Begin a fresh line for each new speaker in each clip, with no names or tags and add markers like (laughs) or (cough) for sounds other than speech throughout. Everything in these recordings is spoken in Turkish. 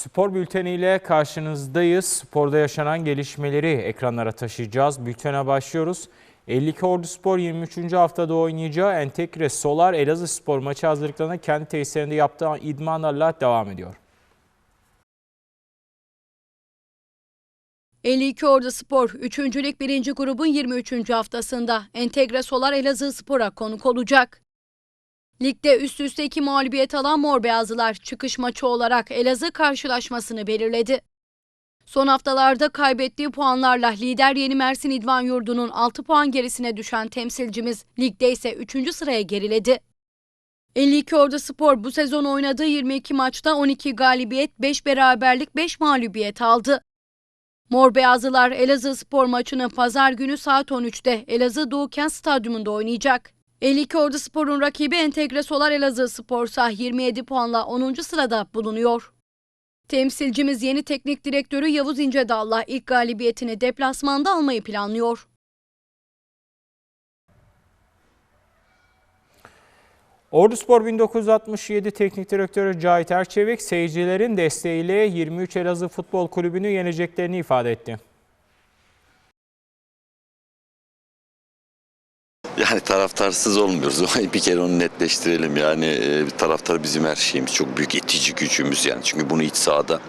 Spor bülteniyle karşınızdayız. Sporda yaşanan gelişmeleri ekranlara taşıyacağız. Bültene başlıyoruz. 52 Ordu Spor 23. haftada oynayacağı Entegre Solar Elazığ Spor maçı hazırlıklarına kendi tesislerinde yaptığı idmanlarla devam ediyor.
52 Ordu Spor 3. Lig 1. grubun 23. haftasında Entegre Solar Elazığ Spor'a konuk olacak. Ligde üst üste iki mağlubiyet alan Mor Beyazlılar çıkış maçı olarak Elazığ karşılaşmasını belirledi. Son haftalarda kaybettiği puanlarla lider Yeni Mersin İdman Yurdu'nun 6 puan gerisine düşen temsilcimiz ligde ise 3. sıraya geriledi. 52 Ordu Spor bu sezon oynadığı 22 maçta 12 galibiyet, 5 beraberlik, 5 mağlubiyet aldı. Mor Beyazlılar Elazığ spor maçını pazar günü saat 13'te Elazığ Doğu Kent Stadyumunda oynayacak. 52 Ordu Spor'un rakibi Entegre Solar Elazığ Spor'sa 27 puanla 10. sırada bulunuyor. Temsilcimiz yeni teknik direktörü Yavuz İncedal'la ilk galibiyetini deplasmanda almayı planlıyor.
Ordu Spor 1967 Teknik Direktörü Cahit Erçevik seyircilerin desteğiyle 23 Elazığ Futbol Kulübü'nü yeneceklerini ifade etti.
Yani taraftarsız olmuyoruz. (laughs) bir kere onu netleştirelim. Yani e, taraftar bizim her şeyimiz. Çok büyük itici gücümüz yani. Çünkü bunu iç sahada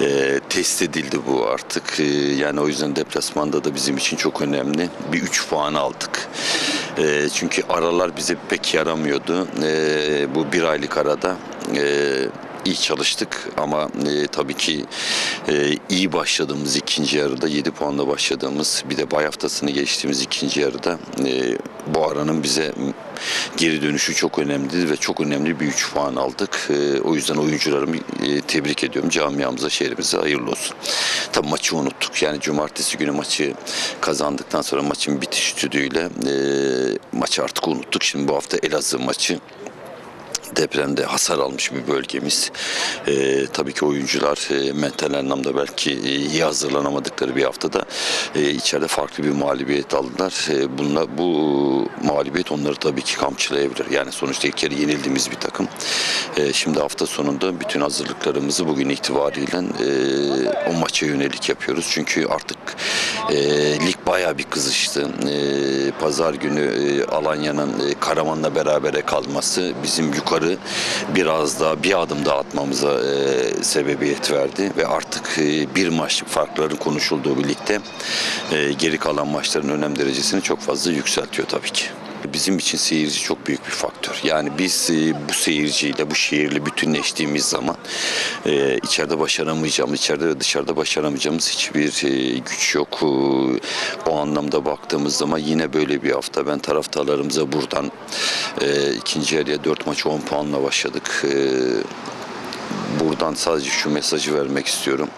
e, test edildi bu artık. E, yani o yüzden deplasmanda da bizim için çok önemli. Bir 3 puan aldık. E, çünkü aralar bize pek yaramıyordu. E, bu bir aylık arada e, iyi çalıştık ama e, tabii ki e, iyi başladığımız ikinci yarıda 7 puanla başladığımız bir de bay haftasını geçtiğimiz ikinci yarıda e, bu aranın bize geri dönüşü çok önemliydi ve çok önemli bir 3 puan aldık. E, o yüzden oyuncularımı e, tebrik ediyorum. Camiamıza, şehrimize hayırlı olsun. Tabii maçı unuttuk. Yani cumartesi günü maçı kazandıktan sonra maçın bitiş düdüğüyle e, maçı artık unuttuk. Şimdi bu hafta Elazığ maçı depremde hasar almış bir bölgemiz. Ee, tabii ki oyuncular e, mental anlamda belki e, iyi hazırlanamadıkları bir haftada e, içeride farklı bir mağlubiyet aldılar. E, bununla bu mağlubiyet onları tabii ki kamçılayabilir. Yani sonuçta ilk kere yenildiğimiz bir takım. E, şimdi hafta sonunda bütün hazırlıklarımızı bugün itibariyle e, o maça yönelik yapıyoruz. Çünkü artık e, lig bayağı bir kızıştı. E, Pazar günü e, Alanya'nın e, Karaman'la berabere kalması bizim yukarı biraz daha bir adım daha atmamıza e, sebebiyet verdi ve artık e, bir maçlık farkların konuşulduğu birlikte e, geri kalan maçların önem derecesini çok fazla yükseltiyor tabii ki. Bizim için seyirci çok büyük bir faktör. Yani biz e, bu seyirciyle, bu şehirle bütünleştiğimiz zaman e, içeride başaramayacağımız, içeride ve dışarıda başaramayacağımız hiçbir e, güç yok. O anlamda baktığımız zaman yine böyle bir hafta ben taraftarlarımıza buradan ikinci yarıya 4 maç 10 puanla başladık. Buradan sadece şu mesajı vermek istiyorum.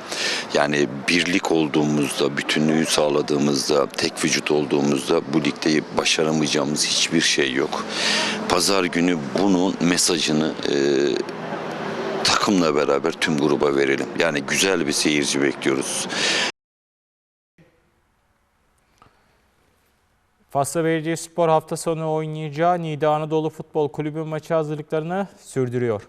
Yani birlik olduğumuzda, bütünlüğü sağladığımızda, tek vücut olduğumuzda bu ligde başaramayacağımız hiçbir şey yok. Pazar günü bunun mesajını e, takımla beraber tüm gruba verelim. Yani güzel bir seyirci bekliyoruz.
Fasla Belediyespor hafta sonu oynayacağı Niğde Anadolu Futbol Kulübü maçı hazırlıklarını sürdürüyor.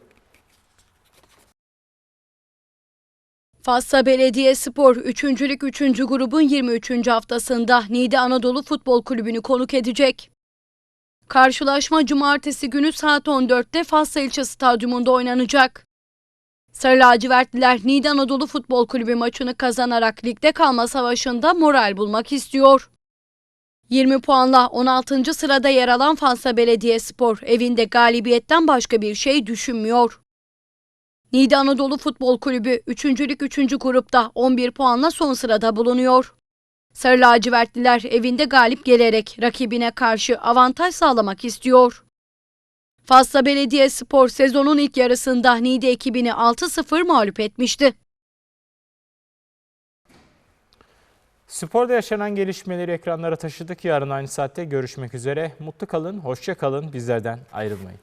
Fatsa Belediyespor 3. Lig 3. grubun 23. haftasında Niğde Anadolu Futbol Kulübü'nü konuk edecek. Karşılaşma cumartesi günü saat 14'te Fatsa İlçe Stadyumunda oynanacak. Sarı lacivertliler Niğde Anadolu Futbol Kulübü maçını kazanarak ligde kalma savaşında moral bulmak istiyor. 20 puanla 16. sırada yer alan Fatsa Belediyespor evinde galibiyetten başka bir şey düşünmüyor. Niğde Anadolu Futbol Kulübü 3. Lig 3. grupta 11 puanla son sırada bulunuyor. Sarı lacivertliler evinde galip gelerek rakibine karşı avantaj sağlamak istiyor. Fasla Belediyespor sezonun ilk yarısında Niğde ekibini 6-0 mağlup etmişti.
Sporda yaşanan gelişmeleri ekranlara taşıdık. Yarın aynı saatte görüşmek üzere. Mutlu kalın, hoşça kalın. Bizlerden ayrılmayın.